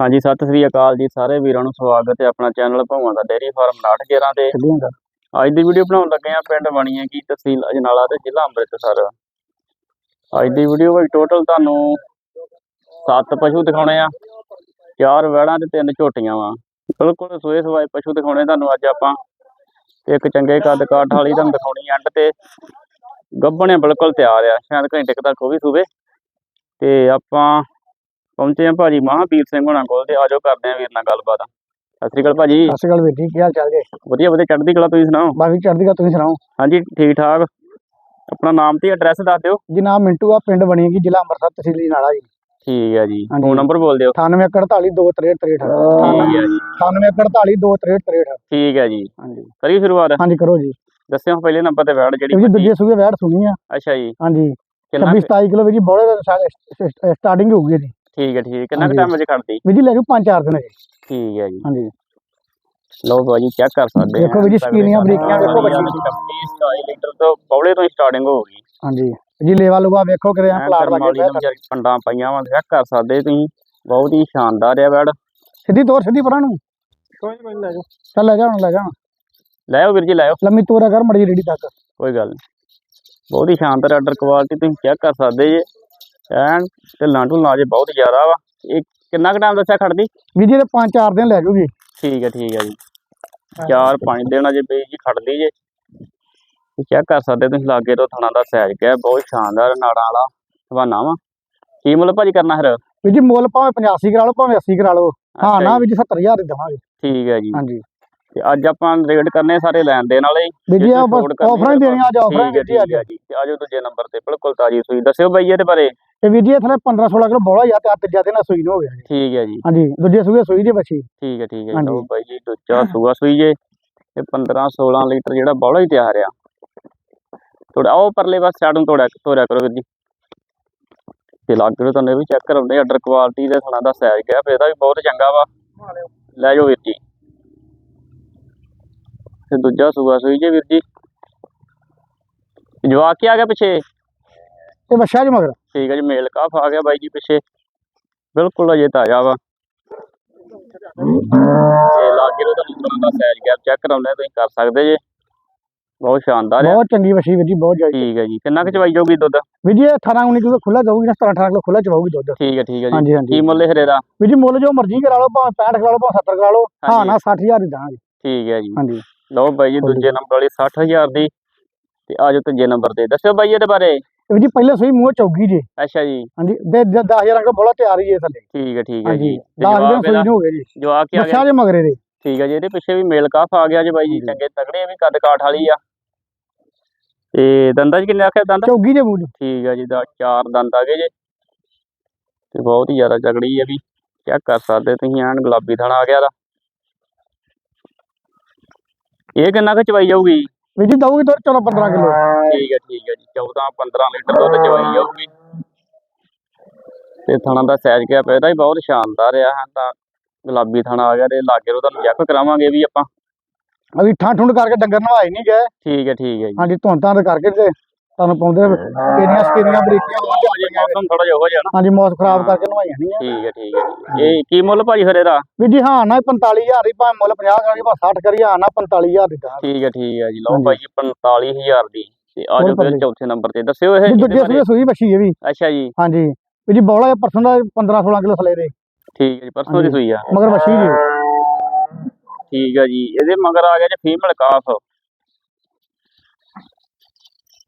ਹਾਂਜੀ ਸਤਿ ਸ੍ਰੀ ਅਕਾਲ ਜੀ ਸਾਰੇ ਵੀਰਾਂ ਨੂੰ ਸਵਾਗਤ ਹੈ ਆਪਣਾ ਚੈਨਲ ਭਵਾਂ ਦਾ ਡੇਅਰੀ ਫਾਰਮ 911 ਤੇ। ਅੱਜ ਦੀ ਵੀਡੀਓ ਬਣਾਉਣ ਲੱਗੇ ਆ ਪਿੰਡ ਬਣੀਏ ਕੀ ਤਹਿਸੀਲ ਅਜਨਾਲਾ ਤੇ ਜ਼ਿਲ੍ਹਾ ਅੰਮ੍ਰਿਤਸਰ। ਅੱਜ ਦੀ ਵੀਡੀਓ ਵਿੱਚ ਟੋਟਲ ਤੁਹਾਨੂੰ ਸੱਤ ਪਸ਼ੂ ਦਿਖਾਉਣੇ ਆ ਚਾਰ ਵੈੜਾਂ ਤੇ ਤਿੰਨ ਝੋਟੀਆਂ ਵਾ। ਬਿਲਕੁਲ ਸੋਏ ਸਵਾਏ ਪਸ਼ੂ ਦਿਖਾਉਣੇ ਤੁਹਾਨੂੰ ਅੱਜ ਆਪਾਂ। ਇੱਕ ਚੰਗੇ ਕੱਦ ਕਾਠ ਵਾਲੀ ਤੁਹਾਨੂੰ ਦਿਖਾਉਣੀ ਐਂਡ ਤੇ। ਗੱਭਣੇ ਬਿਲਕੁਲ ਤਿਆਰ ਆ ਸ਼ਾਇਦ ਘੰਟੇ ਤੱਕ ਉਹ ਵੀ ਸੂਵੇ। ਤੇ ਆਪਾਂ ਪਹੁੰਚੇ ਆ ਭਾਜੀ ਮਹਾਂਵੀਰ ਸਿੰਘ ਹੋਣਾ ਕੋਲ ਤੇ ਆਜੋ ਕਰਦੇ ਆ ਵੀਰ ਨਾਲ ਗੱਲਬਾਤ। ਸਤਿ ਸ੍ਰੀ ਅਕਾਲ ਭਾਜੀ। ਸਤਿ ਸ਼੍ਰੀ ਅਕਾਲ ਵੀਰ ਜੀ ਕੀ ਹਾਲ ਚਾਲ ਜੀ? ਵਧੀਆ ਵਧੀਆ ਚੜ੍ਹਦੀ ਕਲਾ ਤੁਸੀਂ ਸੁਣਾਓ? ਬਾਕੀ ਚੜ੍ਹਦੀ ਕਲਾ ਤੁਸੀਂ ਸੁਣਾਓ? ਹਾਂਜੀ ਠੀਕ ਠਾਕ। ਆਪਣਾ ਨਾਮ ਤੇ ਐਡਰੈਸ ਦੱਸ ਦਿਓ। ਜੀ ਨਾਮ ਮਿੰਟੂ ਆ ਪਿੰਡ ਬਣੀਗੀ ਜ਼ਿਲ੍ਹਾ ਅੰਮ੍ਰਿਤਸਰ ਤਹਿਸੀਲ ਨਾਲਾ ਜੀ। ਠੀਕ ਹੈ ਜੀ। ਫੋਨ ਨੰਬਰ ਬੋਲ ਦਿਓ। 9848233363 ਠੀਕ ਹੈ ਜੀ। 9848233363 ਠੀਕ ਹੈ ਜੀ। ਹਾਂਜੀ। ਕਰੀਏ ਸ਼ੁਰੂਆਤ? ਹਾਂਜੀ ਕਰੋ ਜੀ। ਦੱਸਿਓ ਪਹਿਲੇ ਨੰਬਰ ਤੇ ਵੈੜ ਜਿਹੜੀ ਜੀ ਦੂਜੇ ਸੂਏ ਵੈੜ ਸੁਣੀ ਆ। ਅੱਛਾ ਜੀ। ਹਾਂਜੀ। ਕਿੰਨਾ 26 27 ਕਿਲੋ ਵੀ ਜੀ ਬੋਲੇ ਸਟਾਰਟਿੰਗ ਹੋਊਗੀ ਜੀ ਠੀਕ ਹੈ ਠੀਕ ਹੈ। ਕਿੰਨਾ ਹਾਂਜੀ। ਟਾਈਮ ਵਜੇ ਖੜਦੀ ਵੀ ਜੀ ਲੈ ਜਾਓ 5-4 ਦਿਨ ਜੀ ਠੀਕ ਹੈ ਜੀ। ਹਾਂਜੀ। ਲਓ ਬਾਜੀ ਚੈੱਕ ਕਰ ਸਕਦੇ ਦੇਖੋ ਵੀ ਜੀ ਸਕੀਨੀਆਂ ਬਰੀਕੀਆਂ ਵੇਖੋ ਬੱਚੀ। 27 ਲੀਟਰ ਤੋਂ ਬੌਲੇ ਤੋਂ ਸਟਾਰਟਿੰਗ ਹੋ ਗਈ। ਹਾਂਜੀ। ਜੀ ਲੇਵਾ ਲੂਗਾ ਵੇਖੋ ਕਿਤੇ ਆ ਐਨ ਪਲਾਟ ਲੱਗੇ ਨੂੰ ਵਿਚਾਰੀ ਪੰਡਾਂ ਪਾਈਆਂ ਵਾ ਚੈੱਕ ਕਰ ਸਕਦੇ ਤੁਸੀਂ। ਬਹੁਤ ਹੀ ਸ਼ਾਨਦਾਰ ਹੈ ਵੈੜ ਸਿੱਧੀ ਤੋਰ ਸਿੱਧੀ ਪਰਾਂ ਨੂੰ। ਚੱਲ ਲੈ ਜਾ ਹੁਣ ਲੈ ਜਾ। ਲੈ ਆਓ ਵੀਰ ਜੀ ਲੈ ਆਓ। ਲੰਮੀ ਤੋਰਾ ਕਰ ਮੜੀ ਰੇੜੀ ਤੱਕ। ਕੋਈ ਗੱਲ ਨੀ। ਬਹੁਤ ਹੀ ਸ਼ਾਨਦਾਰ ਆਰਡਰ ਕੁਆਲਿਟੀ ਤੁਸੀਂ ਚੈੱਕ ਕਰ ਸਕਦੇ ਜੇ। ਐਨ ਢਿੱਲਾਂ ਢੁੱਲਾਂ ਜੇ ਬਹੁਤ ਜ਼ਿਆਦਾ ਵਾ। ਇਹ ਕਿੰਨਾ ਕੁ ਟਾਈਮ ਦੱਸਿਆ ਖੜਦੀ? ਵੀ ਜੀ 5-4 ਦਿਨ ਲੈ ਜਾਊਗੀ ਠੀਕ ਹੈ ਠੀਕ ਹੈ ਜੀ। ਚਾਰ ਪੰਜ ਦਿਨ ਅਜੇ ਬੇਜ ਜੀ ਖੜਦੀ ਜੇ। ਚੈੱਕ ਕਰ ਸਕਦੇ ਤੁਸੀਂ ਲਾਗੇ ਤੋਂ ਥਣਾ ਦਾ ਸਾਈਜ਼ ਕਿਆ ਬਹੁਤ ਸ਼ਾਨਦਾਰ ਨਾੜਾਂ ਵਾਲਾ ਹਵਾਨਾ ਵਾ। ਕੀ ਮੁੱਲ ਭਾਜੀ ਕਰਨਾ ਫਿਰ? ਵੀ ਜੀ ਮੁੱਲ ਭਾਵੇਂ 85 ਕਰਾ ਲਓ ਭਾਵੇਂ 80 ਕਰਾ ਲਓ। ਹਾਂ ਨਾ ਵੀ ਜੀ 70000 ਹੀ ਦੇਵਾਂਗੇ। ਠੀਕ ਹੈ ਜੀ। ਹਾਂਜੀ। ਤੇ ਅੱਜ ਆਪਾਂ ਰੇਡ ਕਰਨੇ ਸਾਰੇ ਲੈਣ ਹੀ। ਵੀ ਜੀ ਆਫਰਾਂ ਹੀ ਦੇਣੀਆਂ ਅੱਜ ਆਫਰਾਂ ਠੀਕ ਹੈ ਜੀ। ਜੀ ਆਜੋ ਦੂਜੇ ਨੰਬਰ ਤੇ ਬਿਲਕੁਲ ਤਾਜੀ ਸੂਈ। ਦੱਸਿਓ ਬਾਈ ਇਹਦੇ ਬਾਰੇ। ਤੇ ਵੀ ਜੀ ਥਲੇ 15 16 ਕਿਲੋ ਬੋਲਾ ਜਾਂ ਤੇ ਤੀਜਾ ਦਿਨ ਸੂਈ ਨੂੰ ਹੋ ਗਿਆ ਠੀਕ ਹੈ ਜੀ। ਹਾਂਜੀ ਦੂਜੇ ਸੂਏ ਸੂਈ ਦੀ ਬੱਚੀ। ਠੀਕ ਹੈ ਠੀਕ ਹੈ। ਲਓ ਬਾਈ ਜੀ ਦੂਜਾ ਸੂਆ ਸੂਈ ਜੇ। ਤੇ 15 16 ਲੀਟਰ ਜਿਹੜਾ ਬੌਲਾ ਹੀ ਤਿਆਰ ਆ। ਥੋੜਾ ਉਹ ਪਰਲੇ ਪਾਸੇ ਸਾਈਡ ਨੂੰ ਤੋੜਿਆ ਤੋੜਿਆ ਕਰੋ ਵੀਰ ਜੀ। ਤੇ ਲੱਗ ਰਿਹਾ ਤੁਹਾਨੂੰ ਇਹ ਵੀ ਚੈੱਕ ਕਰਾਉਂਦੇ ਆਰਡਰ ਕੁਆਲਿਟੀ ਦੇ ਥਣਾ ਦਾ ਸਾਈਜ਼ ਕਿਹਾ ਇਹਦਾ ਵੀ ਬਹੁਤ ਚੰਗਾ ਵਾ। ਲੈ ਜਾਓ ਵੀਰ ਜੀ। ਤੇ ਦੂਜਾ ਸੂਆ ਸੂਈ ਜੇ ਵੀਰ ਜੀ। ਜਵਾਕ ਕੀ ਆ ਗਿਆ ਪਿੱਛੇ? ਤੇ ਬੱਚਾ ਜੀ ਮਗਰ। ਠੀਕ ਹੈ ਜੀ ਮੇਲ ਕਾਫ ਆ ਗਿਆ ਬਾਈ ਜੀ ਪਿੱਛੇ। ਬਿਲਕੁਲ ਅਜੇ ਤਾਜ਼ਾ ਵਾ। ਤੇ ਲਾਗੇ ਨੂੰ ਤੁਹਾਨੂੰ ਦਾ ਸਾਈਜ਼ ਗੈਪ ਚੈੱਕ ਕਰਾਉਂਦੇ ਤੁਸੀਂ ਕਰ ਸਕਦੇ ਜੇ। ਬਹੁਤ ਸ਼ਾਨਦਾਰ ਆ। ਬਹੁਤ ਚੰਗੀ ਬੱਚੀ ਵੀਰ ਜੀ ਬਹੁਤ ਜ਼ਿਆਦਾ। ਠੀਕ ਹੈ ਜੀ। ਕਿੰਨਾ ਕੁ ਚਵਾਈ ਜਾਊਗੀ ਦੁੱਧ? ਵੀ ਜੀ ਇਹ 18 19 ਕਿਲੋ ਖੁੱਲਾ ਜਾਊਗੀ ਨਾ 17 18 ਕਿਲੋ ਖੁੱਲਾ ਚਵਾਊਗੀ ਦੁੱਧ। ਠੀਕ ਹੈ ਠੀਕ ਹੈ ਜੀ। ਹਾਂਜੀ ਹਾਂਜੀ। ਕੀ ਮੁੱਲ ਹੈ ਇਹਦਾ? ਵੀ ਜੀ ਮੁੱਲ ਜੋ ਮਰਜ਼ੀ ਕਰਾ ਲਓ ਭਾਵੇਂ 65 ਕਰਾ ਲਓ ਭਾਵੇਂ 70 ਕਰਾ ਲਓ ਹਾਂ। ਨਾ 60000 ਹੀ ਦਾਂਗੇ। ਠੀਕ ਹੈ ਜੀ। ਹਾਂਜੀ। ਲਓ ਬਾਈ ਜੀ ਦੂਜੇ ਨੰਬਰ ਵਾਲੀ 60000 ਦੀ। ਤੇ ਆਜੋ ਤੀਜੇ ਨੰਬਰ ਤੇ। ਦੱਸਿਓ ਬਾਈ ਇਹਦੇ ਬਾਰੇ। ਵੀ ਜੀ ਪਹਿਲੇ ਸੂਈ ਮੂੰਹ ਚੌਗੀ ਜੀ। ਅੱਛਾ ਜੀ। ਹਾਂਜੀ ਦੇ 10000 ਕਿਲੋ ਬੋਲਾ ਤਿਆਰ ਹੀ ਹੈ ਥੱਲੇ। ਠੀਕ ਹੈ ਠੀਕ ਹੈ ਜੀ। ਤੇ 10 ਦਿਨ ਜਵਾਕ ਸੂਈ ਇਹਦਾ ਨੂੰ ਹੋ ਗਏ ਜੀ। ਜਵਾਕ ਕੀ ਆ ਗਿਆ ਬੱਚਾ ਜੇ ਮਗਰੇ ਦੇ। ਠੀਕ ਹੈ ਜੀ ਇਹਦੇ ਪਿੱਛੇ ਵੀ ਮੇਲ ਕਾਫ ਆ ਗਿਆ ਜੀ ਬਾਈ ਜੀ। ਚੰਗੇ ਤਗੜੇ ਆ ਵੀ ਕੱਦ ਕਾਠ ਵਾਲੀ ਆ। ਤੇ ਦੰਦਾਂ 'ਚ ਕਿੰਨੇ ਆਖਿਆ ਦੰਦ? ਚੌਗੀ ਜੇ ਮੂੰਹ ਠੀਕ ਹੈ ਜੀ ਦਾ ਚਾਰ ਦੰਦ ਆ ਗਏ ਜੇ। ਤੇ ਬਹੁਤ ਹੀ ਜ਼ਿਆਦਾ ਤਗੜੀ ਹੈ ਵੀ। ਚੈੱਕ ਕਰ ਸਕਦੇ ਤੁਸੀਂ ਐਨ ਗੁਲਾਬੀ ਥਣਾ ਆ ਗਿਆ ਦਾ ਇਹ ਕਿੰਨਾ ਕੁ ਚਵਾਈ ਜਾਊਗੀ? ਵੀ ਜੀ ਦਊਗੀ ਤੋਂ 14 15 ਕਿਲੋ। ਠੀਕ ਹੈ ਠੀਕ ਹੈ ਜੀ। 14 15 ਲੀਟਰ ਦੁੱਧ ਚਵਾਈ ਜਾਊਗੀ। ਤੇ ਥਣਾ ਦਾ ਸਾਈਜ਼ ਕਿਹਾ ਪਿਆ ਇਹਦਾ ਵੀ ਬਹੁਤ ਸ਼ਾਨਦਾਰ ਆ ਹਾਂ ਤਾਂ ਗੁਲਾਬੀ ਥਣਾ ਆ ਗਿਆ ਤੇ ਲਾਗੇ ਨੂੰ ਤੁਹਾਨੂੰ ਚੈੱਕ ਕਰਾਵਾਂਗੇ ਵੀ ਆਪਾਂ। ਅਭੀ ਠਾਂ ਠੁੰਡ ਕਰਕੇ ਡੰਗਰ ਨਵਾਏ ਨਹੀਂ ਗਏ। ਠੀਕ ਹੈ ਠੀਕ ਹੈ ਜੀ। ਹਾਂਜੀ ਧੁੰਦਾਂ ਦੇ ਕਰਕੇ ਤੇ ਤੁਹਾਨੂੰ ਪਾਉਂਦੇ ਕਿੰਨੀਆਂ ਸਕੀਨੀਆਂ ਬਰੀਕੀਆਂ ਅਜੇ ਚੱਲੀਆਂ ਨੇ। ਮੌਸਮ ਥੋੜਾ ਜਿਹਾ ਹੋ ਜਾਣਾ ਹਾਂਜੀ ਮੌਸਮ ਖਰਾਬ ਕਰਕੇ ਨਵਾਈਆਂ ਨਹੀਂ ਆ। ਠੀਕ ਹੈ ਠੀਕ ਹੈ। ਇਹ ਕੀ ਮੁੱਲ ਭਾਜੀ ਫਿਰ ਇਹਦਾ? ਵੀ ਜੀ ਹਾਂ ਨਾ 45000 ਦੀ ਭਾਵੇਂ ਮੁੱਲ 50 ਕਰੀਏ ਭਾਵੇਂ 60 ਕਰੀਏ ਹਾਂ ਨਾ 45000 ਦੀ ਦਾਂਗੇ ਠੀਕ ਹੈ ਠੀਕ ਹੈ ਜੀ। ਲਓ ਹਾਂਜੀ। ਭਾਈ ਜੀ 45000 ਦੀ। ਤੇ ਆ ਜਾਓ ਫਿਰ ਭਾਜੀ। ਚੌਥੇ ਨੰਬਰ ਤੇ। ਦੱਸਿਓ ਇਹ ਦੂਜੇ। ਸੂਏ ਸੂਈ ਬੱਚੀ ਇਹ ਵੀ। ਅੱਛਾ ਜੀ। ਹਾਂਜੀ। ਵੀ ਜੀ ਬੋਲਾ ਪਰਸੋਂ ਦਾ 15 16 ਕਿਲੋ ਥਲੇ ਦੇ। ਠੀਕ ਹੈ ਜੀ ਪਰਸੋਂ ਦੀ। ਸੂਈ ਆ। ਮਗਰ ਬੱਚੀ ਜੀ ਠੀਕ ਹੈ ਜੀ। ਇਹਦੇ ਮਗਰ ਆ ਗਿਆ ਜੀ ਫੀਮੇਲ ਕਾਫ।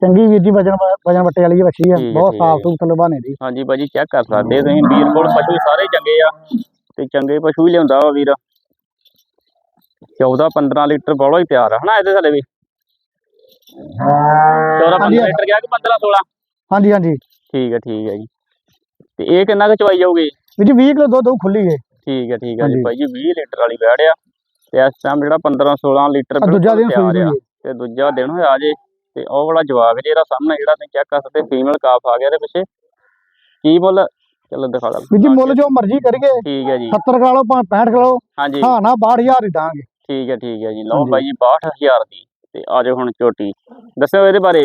ਚੰਗੀ ਵੀਰ ਜੀ ਵਜਨ ਵਜਨ ਵੱਟੇ ਵਾਲੀ ਬੱਚੀ ਆ ਠੀਕ ਹੈ, ਬਹੁਤ ਠੀਕ ਹੈ। ਸਾਫ਼ ਥਲੇ ਬਾਨੇ ਦੀ। ਹਾਂਜੀ ਭਾਜੀ ਚੈੱਕ ਕਰ ਸਕਦੇ ਹੋ ਤੁਸੀਂ। ਵੀਰ ਕੋਲ ਪਸ਼ੂ ਸਾਰੇ ਚੰਗੇ ਆ ਤੇ ਚੰਗੇ ਪਸ਼ੂ ਹੀ ਲਿਆਉਂਦਾ ਵਾ ਵੀਰ। 14 15 ਲੀਟਰ ਬੋਲਾ ਹੀ ਤਿਆਰ ਆ ਹਨਾ ਇਹਦੇ ਥੱਲੇ ਵੀ? 14 ਹਾਂਜੀ। 15 ਲੀਟਰ ਗਿਆ ਕਿ 15 16 ਹਾਂਜੀ ਹਾਂਜੀ। ਠੀਕ ਹੈ ਠੀਕ ਹੈ ਜੀ। ਤੇ ਇਹ ਕਿੰਨਾ ਕੁ ਚਵਾਈ ਜਾਊਗੀ? ਵੀ ਜੀ 20 ਕਿਲੋ ਦੁੱਧ ਉਹ ਖੁੱਲੀ ਹੈ ਠੀਕ ਹੈ ਠੀਕ ਹੈ ਜੀ। ਹਾਂਜੀ। ਭਾਈ ਜੀ 20 ਲੀਟਰ ਵਾਲੀ ਵੈੜ ਆ। ਤੇ ਇਸ ਟਾਈਮ ਜਿਹੜਾ 15 16 ਲੀਟਰ ਆਹ ਦੂਜਾ ਦਿਨ ਸੂਈ ਤਿਆਰ ਆ। ਤੇ ਦੂਜਾ ਦਿਨ ਹੋਇਆ ਜੇ। ਤੇ ਉਹ ਵਾਲਾ ਜਵਾਗ ਜਿਹੜਾ ਸਾਹਮਣੇ ਜਿਹੜਾ ਤੁਸੀਂ ਚੈੱਕ ਕਰ ਸਕਦੇ ਫੀਮੇਲ ਕਾਫ ਆ ਗਿਆ ਇਹਦੇ ਪਿੱਛੇ। ਕੀ ਮੁੱਲ? ਚਲੋ ਦਿਖਾ ਲਾ। ਵੀ ਜੀ ਮੁੱਲ ਜੋ ਮਰਜ਼ੀ ਕਰੀਏ। ਠੀਕ ਹੈ ਜੀ। 70 ਕਰਾ ਲਓ ਭਾਵੇਂ 65 ਕਰਾ ਲਓ। ਹਾਂਜੀ। ਹਾਂ ਨਾ 62000 ਹੀ ਦਾਂਗੇ। ਠੀਕ ਹੈ ਠੀਕ ਹੈ ਜੀ। ਲਓ। ਬਾਈ ਜੀ 62000 ਦੀ। ਤੇ ਆ ਜਾਓ ਹੁਣ ਝੋਟੀ। ਦੱਸਿਓ ਇਹਦੇ ਬਾਰੇ।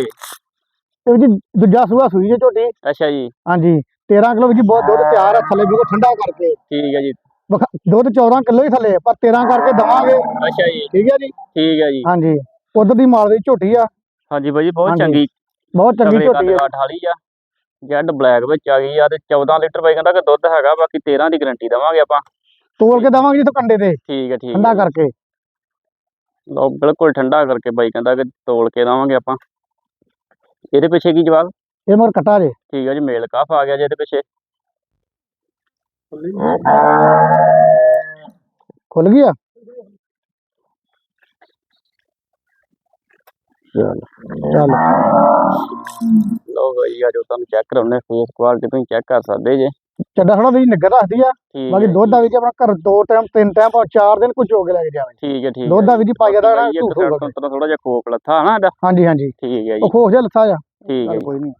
ਤੇ ਵੀ ਜੀ ਦੂਜਾ ਸੂਆ ਸੂਈ ਜੇ ਝੋਟੀ। ਅੱਛਾ ਜੀ। ਹਾਂਜੀ। 13 ਕਿਲੋ ਵੀ ਜੀ ਬਹੁਤ ਦੁੱਧ ਤਿਆਰ ਆ ਥੱਲੇ ਵੀ ਠੰਡਾ ਕਰਕੇ। ਠੀਕ ਹੈ ਜੀ। ਦੁੱਧ 14 ਕਿਲੋ ਹੀ ਥੱਲੇ ਪਰ 13 ਕਰਕੇ ਦਵਾਂਗੇ। ਅੱਛਾ ਜੀ। ਠੀਕ ਹੈ ਜੀ। ਠੀਕ ਹੈ ਜੀ। ਹਾਂਜੀ। ਉਧਰ ਦੀ ਮਾਲਵੇ ਦੀ ਝੋਟੀ ਆ। ਹਾਂਜੀ ਬਾਈ ਜੀ ਬਹੁਤ ਹਾਂਜੀ। ਚੰਗੀ ਬਹੁਤ ਚੰਗੀ ਝੋਟੀ ਆ। ਕਾਠ ਵਾਲੀ ਆ। ਜੈਡ ਬਲੈਕ ਵਿੱਚ ਆ ਗਈ ਆ ਤੇ 14 ਲੀਟਰ ਬਾਈ ਕਹਿੰਦਾ ਕਿ ਦੁੱਧ ਹੈਗਾ ਬਾਕੀ 13 ਦੀ ਗਾਰੰਟੀ ਦਵਾਂਗੇ ਆਪਾਂ। ਤੋਲ ਕੇ ਦਵਾਂਗੇ ਜਿੱਥੋਂ ਕੰਡੇ ਤੇ। ਠੀਕ ਹੈ ਠੀਕ ਠੰਡਾ ਹੈ ਕਰਕੇ। ਲਓ ਬਿਲਕੁਲ ਠੰਡਾ ਕਰਕੇ ਬਾਈ ਕਹਿੰਦਾ ਕਿ ਤੋਲ ਕੇ ਦਵਾਂਗੇ ਆਪਾਂ। ਇਹਦੇ ਪਿੱਛੇ ਕੀ ਜਵਾਬ? ਇਹ ਮੋਰ ਕਟਾ ਜੇ। ਠੀਕ ਹੈ ਜੀ ਮੇਲ ਕਾਫ ਆ ਗਿਆ ਜੀ ਇਹਦੇ ਪਿੱਛੇ। ਖੁੱਲ ਗਿਆ ਚਲੋ। ਚੱਲ। ਲਓ ਬਾਈ ਆ ਜੋ ਤੁਹਾਨੂੰ ਚੈੱਕ ਕਰਾਉਣੇ ਫੇਸ ਕੁਆਲਿਟੀ ਤੁਸੀਂ ਚੈੱਕ ਕਰ ਸਕਦੇ ਜੇ। ਚੱਡਾ ਥੋੜਾ ਵੀ ਨਿੱਗਰ ਰੱਖਦੀ ਆ। ਠੀਕ ਬਾਕੀ ਹੈ ਦੁੱਧ ਦਾ ਵੀ ਜੇ ਆਪਣਾ ਘਰ ਦੋ ਟਾਈਮ ਤਿੰਨ ਟਾਈਮ ਭਾਵੇਂ ਚਾਰ ਦਿਨ ਕੁਝ ਹੋ ਕੇ ਲੈ ਕੇ ਜਾਵੇ। ਠੀਕ ਹੈ ਠੀਕ ਦੁੱਧ ਦਾ ਵੀ ਜੀ ਪਾਈ ਜਾਂਦਾ ਨਾ ਬਾਕੀ ਝੂਠ ਬਾਈ ਹੋਊਗਾ ਇੱਕ ਥੋੜਾ ਜਿਹਾ ਕੋਪ ਲੱਥਾ ਹਨਾ ਇਹਦਾ ਹਾਂਜੀ ਹਾਂਜੀ। ਠੀਕ ਹੈ ਜੀ। ਉਹ ਖੋਖ ਜਿਹਾ ਲੱਥਾ ਠੀਕ ਹੈ। ਕੋਈ ਨਹੀਂ।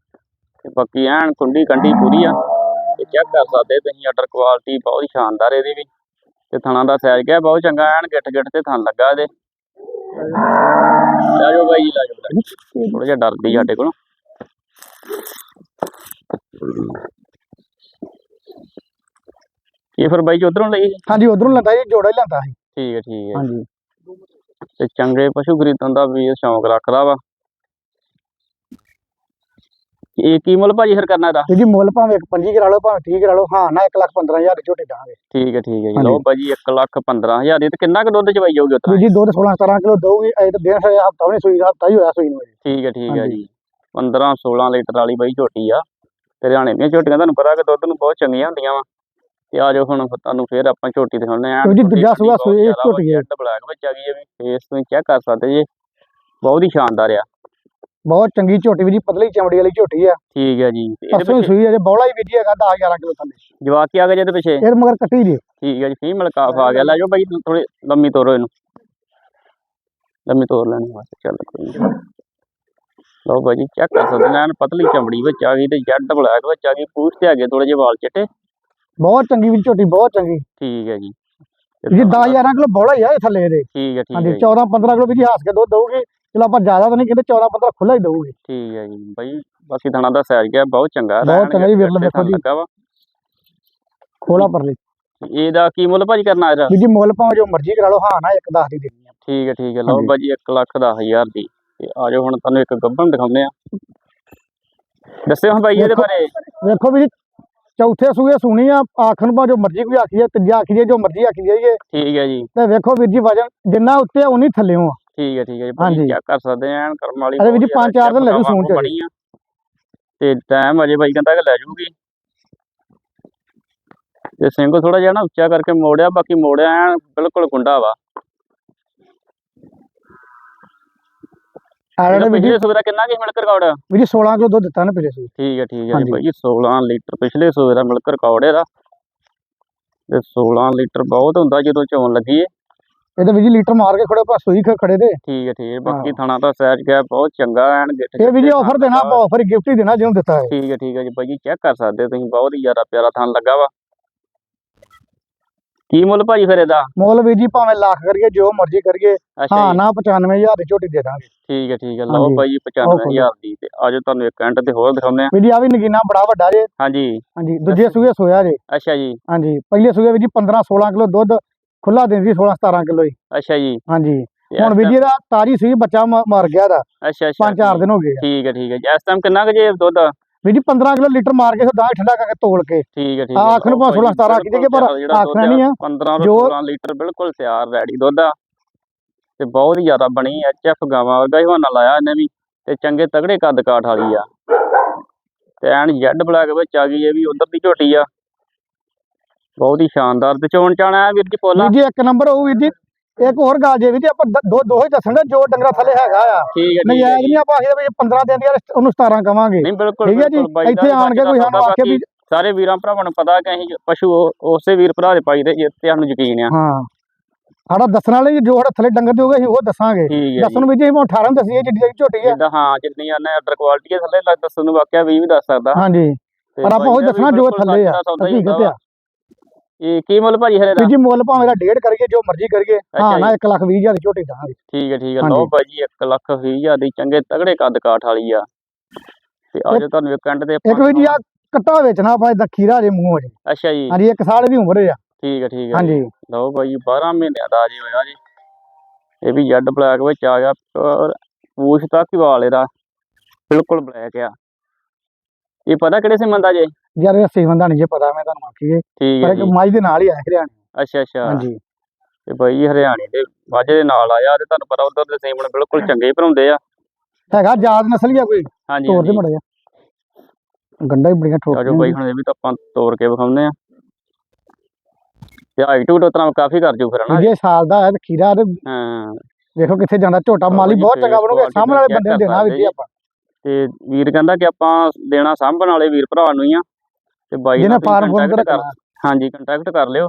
ਤੇ ਬਾਕੀ ਐਨ ਕੁੰਡੀ ਕੰਡੀ ਪੂਰੀ ਆ। ਤੇ ਚੈੱਕ ਕਰ ਸਕਦੇ ਤੁਸੀਂ ਆਰਡਰ ਕੁਆਲਿਟੀ ਬਹੁਤ ਹੀ ਸ਼ਾਨਦਾਰ ਇਹਦੀ ਵੀ। ਤੇ ਥਣਾ ਦਾ ਸਾਈਜ਼ ਕਿਹਾ ਬਹੁਤ ਚੰਗਾ ਐਨ ਗਿੱਟ ਗਿੱਟ ਤੇ ਥਣ ਲੱਗਾ ਇਹਦੇ। ਲੈ ਜਾਓ ਬਾਈ ਜੀ ਲੈ ਜਾਓ ਥੋੜਾ ਜਿਹਾ ਡਰਦੀ ਸਾਡੇ ਕੋਲ ਇਹ ਫਿਰ ਬਾਈ ਜੀ ਉਧਰੋਂ ਲਈ ਸੀ? ਹਾਂਜੀ ਉਧਰੋਂ ਲੈਂਦਾ ਜੀ ਜੋੜਾ ਹੀ ਲੈਂਦਾ ਸੀ ਠੀਕ ਹੈ ਠੀਕ ਹੈ ਹਾਂਜੀ ਤੇ ਚੰਗੇ ਪਸ਼ੂ ਖਰੀਦਣ ਦਾ ਵੀ ਇਹ ਸ਼ੌਂਕ ਰੱਖਦਾ ਵਾ ਇਹ ਕੀ ਮੁੱਲ ਭਾਜੀ ਫਿਰ ਕਰਨਾ ਇਹਦਾ? ਜੀ ਮੁੱਲ ਭਾਵੇਂ ਇੱਕ 25 ਕਰਾ ਲਓ ਭਾਵੇਂ 30 ਕਰਾ ਲਓ ਹਾਂ ਨਾ 1 ਲੱਖ 15000 ਦੀ ਝੋਟੀ ਦਾਂਗੇ ਠੀਕ ਹੈ ਠੀਕ ਹੈ ਜੀ। ਲਓ ਭਾਜੀ 1 ਲੱਖ 15000 ਦੀ ਤੇ ਕਿੰਨਾ ਕੁ ਦੁੱਧ ਚਵਾਈ ਜਾਊਗੀ ਉਤਰਾ ਜੀ ਜੀ ਦੁੱਧ 16 17 ਕਿਲੋ ਦਊਗੀ ਅਜੇ ਤਾਂ ਹਜੇ ਹਫਤਾ ਨਹੀਂ ਸੂਈ ਦਾ ਹਫਤਾ ਹੀ ਹੋਇਆ ਸੂਈ ਨੂੰ। ਠੀਕ ਹੈ ਠੀਕ ਹੈ। ਜੀ। 15 16 ਲੀਟਰ ਵਾਲੀ ਬਾਈ ਝੋਟੀ ਆ। ਤੇ ਹਰਿਆਣੇ ਦੀਆਂ ਝੋਟੀਆਂ ਤੁਹਾਨੂੰ ਪਤਾ ਕਿ ਦੁੱਧ ਨੂੰ ਬਹੁਤ ਚੰਗੀਆਂ ਹੁੰਦੀਆਂ ਵਾ। ਤੇ ਆ ਜਾਓ ਹੁਣ ਤੁਹਾਨੂੰ ਫੇਰ ਆਪਾਂ ਝੋਟੀ ਦਿਖਾਉਂਦੇ ਆ। ਕਿਉਂਕਿ ਦੂਜਾ ਸੂਆ ਸੂਈ ਝੋਟੀ ਹੈ। ਬਲੈਕ ਵਿੱਚ ਆ ਗਈ ਹੈ ਵੀ। ਫੇਸ ਤੁਸੀਂ ਚੈੱਕ ਕਰ ਸਕਦੇ ਜੀ। ਬਹੁਤ ਹੀ ਸ਼ਾਨਦਾਰ ਆ। ਬਹੁਤ ਚੰਗੀ ਝੋਟੀ ਵੀ ਜੀ ਪਤਲੀ ਚਮੜੀ ਵਾਲੀ ਝੋਟੀ ਆ। ਠੀਕ ਹੈ ਜੀ। ਇਹਦੇ ਪਰਸੋਂ ਪਿੱਛੇ ਸੂਈ ਅਜੇ ਬੌਲਾ ਹੀ ਵਿਧੀ ਹੈਗਾ 10 11 ਕਿਲੋ ਥੱਲੇ। ਜਵਾਕ ਕੀ ਆ ਗਿਆ ਜੀ ਇਹਦੇ ਪਿੱਛੇ? ਇਹ ਮਗਰ ਕੱਟੀ ਜੀ ਠੀਕ ਹੈ ਜੀ ਫੀਮੇਲ ਕਾਫ ਆ ਗਿਆ। ਲੈ ਜਾਓ ਬਾਈ ਥੋੜੀ ਲੰਮੀ ਤੋਰੋ ਇਹਨੂੰ। ਲੰਮੀ ਤੋਰ ਲੈਣੀ ਬਸ ਚੱਲ ਕੋਈ ਨੀ। ਲਓ ਬਾਈ ਚੈੱਕ ਕਰ ਸਕਦੇ ਨੇ ਐਨ ਪਤਲੀ ਚਮੜੀ ਵਿੱਚ ਆ ਗਈ ਤੇ ਜੈਡ ਬਲੈਕ ਵਿੱਚ ਆ ਗਈ। ਪੂਛ ਤੇ ਆ ਗਏ ਥੋੜੇ ਜਿਹੇ ਵਾਲ ਚਿੱਟੇ। ਬਹੁਤ ਚੰਗੀ ਵੀ ਝੋਟੀ ਬਹੁਤ ਚੰਗੀ। ਠੀਕ ਹੈ ਜੀ। ਤੇ ਜੀ 10 ਤੁਹਾਨੂੰ- 11 ਕਿਲੋ ਬੌਲਾ ਹੀ ਆ ਇਹ ਥੱਲੇ ਇਹਦੇ। ਠੀਕ ਹੈ ਠੀਕ ਹੈ ਹਾਂਜੀ ਜੀ, 14 15 ਕਿਲੋ ਵੀ ਜੀ ਹਾਸ ਕੇ ਦੁੱਧ ਦਊਗੀ। ਚਲੋ ਆਪਾਂ ਜ਼ਿਆਦਾ ਤਾਂ ਨਹੀਂ ਕਹਿੰਦੇ 14 15 ਖੁੱਲਾ ਹੀ ਦਊਗੀ। ਠੀਕ ਹੈ ਜੀ। ਬਾਈ ਬਾਕੀ ਥਣਾ ਦਾ ਸਾਈਜ਼ ਗਿਆ ਬਹੁਤ ਚੰਗਾ। ਬਹੁਤ ਚੰਗਾ ਜੀ, ਵਿਰਲਾ ਵੇਖੋ ਜੀ। ਲੱਗਾ ਵਾ। ਖੋਲਾ ਪਰਲੀ। ਇਹਦਾ ਕੀ ਮੁੱਲ ਭਾਜੀ ਕਰਨਾ ਇਹਦਾ? ਜੀ ਮੁੱਲ ਭਾਵੇਂ ਜੋ ਮਰਜ਼ੀ ਕਰਾ ਲਓ ਹਾਂ ਨਾ ਇੱਕ 10 ਦੀ ਦੇਣੀ ਆ। ਠੀਕ ਹੈ ਠੀਕ ਹੈ। ਲਓ। ਬਾਜੀ 1 ਲੱਖ ਦਸ ਹਜ਼ਾਰ ਦੀ। ਤੇ ਆ ਜਾਓ ਹੁਣ ਤੁਹਾਨੂੰ ਇੱਕ ਗੱਭਣ ਦਿਖਾਉਂਦੇ ਆ ਦੱਸਿਓ ਹੁਣ ਬਾਈ ਇਹਦੇ ਦੇਖੋ। ਬਾਰੇ। ਵੇਖੋ ਵੀ ਚੌਥੇ ਸੂਏ ਸੁਣੀ ਆ ਆਖਣ ਪਾ ਜੋ ਮਰਜ਼ੀ ਕੋਈ ਆਖੀਏ ਤੀਜਾ ਆਖੀਏ ਜੋ ਮਰਜ਼ੀ ਆਖੀ ਜਾਈਏ। ਠੀਕ ਹੈ ਜੀ। ਤੇ ਵੇਖੋ ਵੀਰ ਜੀ ਵਜਨ ਜਿੰਨਾ ਉੱਤੇ ਆ ਉਨੀ ਥੱਲੇ ਆ। ਠੀਕ ਹੈ ਠੀਕ ਹੈ ਜੀ ਹਾਂਜੀ। ਚੈੱਕ ਕਰ ਸਕਦੇ ਆ ਐਨ ਕਰਮ ਵਾਲੀ ਅਰੇ ਵੀਰ ਜੀ, ਬਹੁਤ ਪੰਜ ਚਾਰ ਜ਼ਿਆਦਾ ਦਿਨ ਲੱਗੂ ਸੂਣ ਚ ਬਣੀ ਆ। ਤੇ ਟਾਈਮ ਅਜੇ ਬਾਈ ਕਹਿੰਦਾ ਕਿ ਲੈ ਜੂਗੀ। ਤੇ ਸਿੰਘ ਥੋੜਾ ਜਿਹਾ ਨਾ ਉੱਚਾ ਕਰਕੇ ਮੋੜਿਆ ਬਾਕੀ ਮੋੜਿਆ ਐਨ ਬਿਲਕੁਲ ਕੁੰਡਾ ਵਾ। ਆੜੇ ਵੀਰ ਜੀ ਪਿਛਲੇ ਸੂਬੇ ਦਾ ਕਿੰਨਾ ਕੀ ਮਿਲਕ ਰਿਕਾਰਡ ਵੀਰ ਜੀ 16 ਕਿਲੋ ਦੁੱਧ ਦਿੱਤਾ ਨਾ ਪਿਛਲੇ ਸੂਏ ਠੀਕ ਹੈ ਠੀਕ ਹੈ ਜੀ ਹਾਂਜੀ। ਭਾਈ 16 ਲੀਟਰ ਪਿਛਲੇ ਸੂਬੇ ਦਾ ਮਿਲਕ ਰਿਕਾਰਡ ਇਹਦਾ। ਤੇ 16 ਲੀਟਰ ਬਹੁਤ ਹੁੰਦਾ ਜਦੋਂ ਚੋਣ ਲੱਗੀ ਏ। ਇਹ ਤਾਂ ਵੀਰ ਜੀ ਲੀਟਰ ਮਾਰ ਕੇ ਖੜੇ ਪਾ ਸੂਈ ਖ- ਖੜੇ ਦੇ। ਠੀਕ ਹੈ ਠੀਕ ਹੈ। ਬਾਕੀ ਥਾਣਾ ਦਾ ਸਾਈਜ਼ ਗਿਆ ਬਹੁਤ ਚੰਗਾ ਐਨ ਗਿੱਠ ਇਹ ਵੀ ਜੀ ਆਫਰ ਦੇਣਾ ਆਪਾਂ ਆਫਰ ਗਿਫਟ ਹੀ ਦੇਣਾ ਜਿਹਨੂੰ ਦਿੱਤਾ ਹੈ ਠੀਕ ਹੈ ਠੀਕ ਹੈ ਜੀ ਭਾਈ ਜੀ ਚੈੱਕ ਕਰ ਸਕਦੇ ਤੁਸੀਂ ਬਹੁਤ ਹੀ ਜ਼ਿਆਦਾ ਪਿਆਰਾ ਥਣ ਲੱਗਾ ਵਾ। ਕੀ ਮੁੱਲ ਭਾਜੀ ਫਿਰ ਇਹਦਾ? ਮੁੱਲ ਵੀਰ ਜੀ ਭਾਵੇਂ ਲੱਖ ਕਰੀਏ ਜੋ ਮਰਜ਼ੀ ਕਰੀਏ ਹਾਂ ਨਾ 95000 ਦੀ ਝੋਟੀ ਦੇ ਦਾਂਗੇ। ਠੀਕ ਹੈ ਠੀਕ ਹੈ ਲਓ। ਭਾਈ ਜੀ 95000 ਦੀ ਤੇ ਆਜੋ ਤੁਹਾਨੂੰ ਇੱਕ ਘੰਟੇ ਤੇ ਹੋਰ ਦਿਖਾਉਂਦੇ ਆ। ਜੀ ਆ ਵੀ ਨਗੀਨਾ ਬੜਾ ਵੱਡਾ ਜੇ। ਹਾਂਜੀ। ਹਾਂਜੀ ਦੂਜੇ ਸੂਏ ਸੋਇਆ ਜੇ। ਅੱਛਾ ਜੀ। ਹਾਂਜੀ ਪਹਿਲੇ ਸੂਏ ਵੀਰ ਜੀ 15 16 ਕਿਲੋ ਦੁੱਧ ਖੁੱਲਾ ਦਿੰਦੀ 16 17 ਕਿਲੋ ਹੀ ਅੱਛਾ ਜੀ। ਹਾਂਜੀ। ਹੁਣ ਇਸ ਵੀਰ ਜੀ ਦਾ ਤਾਰੀ ਸੂਈ ਬੱਚਾ ਮਰ ਗਿਆ ਦਾ। ਅੱਛਾ ਅੱਛਾ। ਪੰਜ ਚਾਰ ਦਿਨ ਹੋ ਗਏ। ਠੀਕ ਹੈ ਠੀਕ ਹੈ ਜੀ ਇਸ ਟਾਈਮ ਕਿੰਨਾ ਕੁ ਜੇ ਦੁੱਧ? ਵੀਰ ਜੀ 15 ਕਿਲੋ ਲੀਟਰ ਮਾਰ ਕੇ ਦਾ ਠੰਡਾ ਕਰਕੇ ਤੋਲ ਕੇ। ਠੀਕ ਹੈ ਠੀਕ ਹੈ ਭਾਵੇਂ ਭਾਈ 16 17 ਆਖੀ ਜਾਈਏ ਪਰ ਆਖਣਾ ਨਹੀਂ ਆ। 15 ਤੋਂ ਜੋ- 16 ਲੀਟਰ ਬਿਲਕੁਲ ਤਿਆਰ ਰੈਡੀ ਦੁੱਧ ਆ। ਤੇ ਬਹੁਤ ਹੀ ਜ਼ਿਆਦਾ ਬਣੀ ਐਚਐਫ ਗਾਵਾਂ ਵਰਗਾ ਹੀ ਹਵਾਨਾ ਲਾਇਆ ਇਹਨੇ ਵੀ। ਤੇ ਚੰਗੇ ਤਗੜੇ ਕੱਦ ਕਾਠ ਵਾਲੀ ਆ। ਤੇ ਐਨ ਜੈਡ ਬਲੈਕ ਵਿੱਚ ਆ ਗਈ ਇਹ ਵੀ ਉਧਰ ਦੀ ਝੋਟੀ ਆ। ਬਹੁਤ ਹੀ ਸ਼ਾਨਦਾਰ। ਤੇ ਚੋਣ ਚਾਣਾ ਵੀਰ ਜੀ ਪੋਲਾ ਵੀਰ ਜੀ ਇੱਕ ਨੰਬਰ ਹੋਊ ਵੀਰ ਜੀ। ਇੱਕ ਹੋਰ ਗੱਲ ਜੇ ਵੀਰ ਜੀ ਆਪਾਂ ਦ- ਦੋ ਦੋ ਹੀ ਦੱਸਾਂਗੇ ਜੋ ਡੰਗਰਾ ਥੱਲੇ ਹੈਗਾ ਆ। ਠੀਕ ਹੈ ਨਹੀਂ ਹੈ। ਐ ਨਹੀਂ ਆਪਾਂ ਆਖੀਏ ਵੀ 15 ਦਿਨ ਦੀ ਆ, ਉਹਨੂੰ 17 ਕਵਾਂਗੇ। ਨਹੀਂ ਬਿਲਕੁਲ ਠੀਕ ਹੈ ਜੀ? ਦਾ ਇੱਥੇ ਵੀ ਆਣ ਕੇ ਕੋਈ ਸਾਨੂੰ ਆਖੇ ਵੀ ਸਾਰੇ ਵੀਰਾਂ ਭਰਾਵਾਂ ਨੂੰ ਪਤਾ ਕਿ ਅਸੀਂ ਪਸ਼ੂ ਉਸੇ ਵੀਰ ਭਰਾ ਦੇ ਪਾਈਦੇ ਜਿੱਤੇ ਸਾਨੂੰ ਯਕੀਨ ਆ। ਹਾਂ। ਸਾਡਾ ਦੱਸਣ ਵਾਲੇ ਜੋ ਸਾਡਾ ਥੱਲੇ ਡੰਗਰ ਦੇ ਹੋਗੇ ਅਸੀਂ ਉਹ ਦੱਸਾਂਗੇ। ਹੈ ਦੱਸਣ ਵੀ ਜੀ ਅਸੀਂ 18 ਨੂੰ ਦੱਸੀਏ ਜਿੱਡੀ ਝੋਟੀ ਆ। ਹਾਂ ਜਿੰਨੀ ਆਨੇ ਆਰਡਰ ਕੁਆਲਿਟੀ ਥੱਲੇ ਦੱਸਣ ਨੂੰ ਵਾਕਿਆ ਵੀ ਵੀ ਦੱਸ ਸਕਦਾ। ਹਾਂਜੀ। ਤੇ ਪਰ ਆਪਾਂ ਉਹ ਦਾ ਵੀ ਦੱਸਣਾ ਜੋ ਥੱਲੇ ਆ। ਦਾ ਹੀ ਹਕੀਕਤ ਆ ਵਾ। ਇਹ ਕੀ ਮੁੱਲ ਭਾਜੀ ਹਰੇ ਦਾ? ਜੀ ਮੁੱਲ ਭਾਵੇਂ ਦਾ ਡੇਢ ਕਰੀਏ ਜੋ ਮਰਜ਼ੀ ਕਰੀਏ। ਹਾਂ ਨਾ 1 ਲੱਖ 20 ਹਜ਼ਾਰ ਦੀ ਝੋਟੀ ਦਾਂਗੇ। ਠੀਕ ਹੈ ਠੀਕ ਹੈ। ਲਓ ਭਾਜੀ 1 ਲੱਖ ਵੀਹ ਹਜ਼ਾਰ ਦੀ ਚੰਗੇ ਤਗੜੇ ਕੱਦ ਕਾਠ ਵਾਲੀ ਆ। ਤੇ ਅੱਜ ਤੁਹਾਨੂੰ ਇੱਕ ਐਂਡ ਤੇ ਇੱਕ ਵੀਰ ਜੀ ਆ ਕੱਟਾ ਵੇਚਣਾ ਆਪਾਂ ਇਦਾਂ ਖੀਰਾ ਜੇ ਮੂੰਹ ਜੇ। ਅੱਛਾ ਜੀ। ਹਾਂਜੀ ਇੱਕ ਸਾਲ ਦੀ ਉਮਰ ਆ। ਠੀਕ ਹੈ ਠੀਕ ਹੈ। ਹਾਂਜੀ। ਲਓ ਭਾਈ 12 ਮਹੀਨਿਆਂ ਦਾ ਜੀ ਹੋਇਆ ਜੀ। ਇਹ ਵੀ ਜੈਡ ਬਲੈਕ ਵਿੱਚ ਆ ਗਿਆ। ਔਰ ਪੂਛ ਤੱਕ ਵਾਲ ਇਹਦਾ। ਬਿਲਕੁਲ ਬਲੈਕ ਆ। ਇਹ ਪਤਾ ਕਿਹੜੇ ਸਿੰਮਨ ਦਾ ਜੇ? ਯਾਰ ਇਹ ਸਹੀ ਬੰਦਾ ਨਹੀਂ ਜੇ ਪਤਾ ਮੈਂ ਤੁਹਾਨੂੰ ਆਖੀਏ ਠੀਕ ਪਰ ਹੈ ਇੱਕ ਜੀ। ਮਾਈ ਦੇ ਨਾਲ ਹੀ ਆਇਆ ਹਰਿਆਣੇ। ਅੱਛਾ ਅੱਛਾ। ਹਾਂਜੀ। ਤੇ ਭਾਈ ਹਰਿਆਣੇ ਦੇ ਮਾਝੇ ਦੇ ਨਾਲ ਆਇਆ ਤੇ ਤੁਹਾਨੂੰ ਪਤਾ ਉਧਰ ਦੇ ਬਿਲਕੁਲ ਚੰਗੇ ਹੀ ਭਰਾਉਂਦੇ ਆ। ਹੈਗਾ ਜਾਤ ਨਸਲ ਹੀ ਆ ਕੋਈ? ਹਾਂਜੀ ਤੋਰ ਦੇ ਹਾਂਜੀ। ਮੜਾ ਜਾ ਗੰਡਾ ਹੀ ਬੜੀਆਂ ਆਜੋ ਠੋਕੀਆਂ ਭਾਈ ਹੁਣ ਇਹ ਵੀ ਤਾਂ ਆਪਾਂ ਤੋੜ ਕੇ ਵਿਖਾਉਂਦੇ ਆ। ਤੇ ਹਾਈਟ ਹੂਟ ਉਤਰਾ ਕਾਫੀ ਕਰ ਜੂ ਫਿਰ ਹਨਾ? ਜੇ ਸਾਲ ਦਾ ਹੈ ਤੇ ਖੀਰਾ ਤੇ ਹਾਂ। ਵੇਖੋ ਕਿੱਥੇ ਜਾਂਦਾ ਝੋਟਾ ਆਹੋ ਮਾਲੀ ਜੀ, ਬਹੁਤ ਚੰਗਾ ਬਣੂਗਾ quality ਸਾਹਮਣੇ ਵਾਲੇ ਬੰਦੇ ਨੂੰ ਦੇਣਾ ਵੀ ਜੀ ਆਪਾਂ? ਤੇ ਵੀਰ ਕਹਿੰਦਾ ਕਿ ਆਪਾਂ ਦੇਣਾ ਸਾਂਭਣ ਵਾਲੇ ਵੀਰ ਭਰਾ ਨੂੰ ਹੀ ਆ। ਤੇ ਬਾਈ ਜਿਹਨੇ ਫਾਰਮ ਫੋਨ ਕਰ ਹਾਂਜੀ ਕੰਟੈਕਟ ਕਰ ਲਿਓ।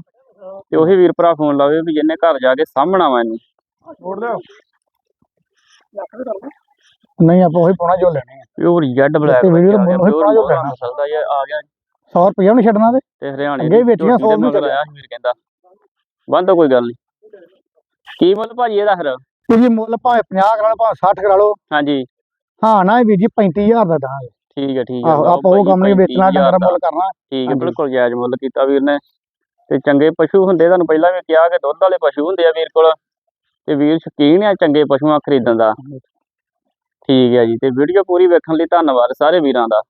ਤੇ ਉਹੀ ਵੀਰ ਭਰਾ ਫੋਨ ਲਾਵੇ ਵੀ ਜਿਹਨੇ ਘਰ ਜਾ ਕੇ ਸਾਂਭਣਾ ਵਾ ਇਹਨੂੰ। ਨਹੀਂ ਆਪਾਂ ਉਹੀ ਪਾਉਣਾ ਜੋ ਲੈਣੇ ਆ। ਪਿਓਰ ਜੈਡ ਬਲੈਕ ਤੇ ਵੀਰ ਗਿਆ ਉਹੀ ਪਿਓਰ ਪਾ ਜੋ ਲੈਣਾ। ਨਸਲ ਦਾ ਇਹ ਆ ਗਿਆ। 100 ਰੁਪਏ ਨਹੀਂ ਛੱਡਣਾ ਤੇ। ਤੇ ਹਰਿਆਣੇ ਅੱਗੇ ਦੀ ਵੇਚੀਆਂ ਝੋਟੀ ਦੇ ਸੌ ਨੂੰ ਮਗਰ ਆਇਆ ਸੀ ਵੀਰ ਕਹਿੰਦਾ। ਬੰਦ ਕੋਈ ਗੱਲ ਨਹੀਂ। ਕੀ ਮੁੱਲ ਭਾਜੀ ਇਹਦਾ ਫਿਰ? ਤੁਸੀਂ ਮੁੱਲ ਭਾਵੇਂ 50 ਕਰਾ ਲਓ ਭਾਵੇਂ 60 ਕਰਾ ਲਓ। ਹਾਂਜੀ। ਹਾਂ ਨਾ ਵੀਰ ਜੀ 35000 ਦਾ ਦਾਂਗੇ ਠੀਕ ਹੈ ਠੀਕ ਹੈ। ਆਹੋ ਆਪਾਂ ਉਹ ਨਹੀਂ ਵੇਚਣਾ 35,000 ਡੰਗਰ ਦਾ। ਮੁੱਲ ਕਰਨਾ। ਠੀਕ ਹੈ। ਬਿਲਕੁਲ ਜਾਇਜ਼ ਮੁੱਲ ਕੀਤਾ ਵੀਰ ਨੇ। ਤੇ ਚੰਗੇ ਪਸ਼ੂ ਹੁੰਦੇ ਤੁਹਾਨੂੰ ਪਹਿਲਾਂ ਵੀ ਕਿਹਾ ਕਿ ਦੁੱਧ ਵਾਲੇ ਪਸ਼ੂ ਹੁੰਦੇ ਆ ਵੀਰ ਕੋਲ। ਤੇ ਵੀਰ ਸ਼ੌਕੀਨ ਆ ਚੰਗੇ ਪਸ਼ੂਆਂ ਖਰੀਦਣ ਦਾ। ਠੀਕ ਹੈ ਜੀ ਤੇ ਵੀਡੀਓ ਪੂਰੀ ਵੇਖਣ ਲਈ ਧੰਨਵਾਦ ਸਾਰੇ ਵੀਰਾਂ ਦਾ।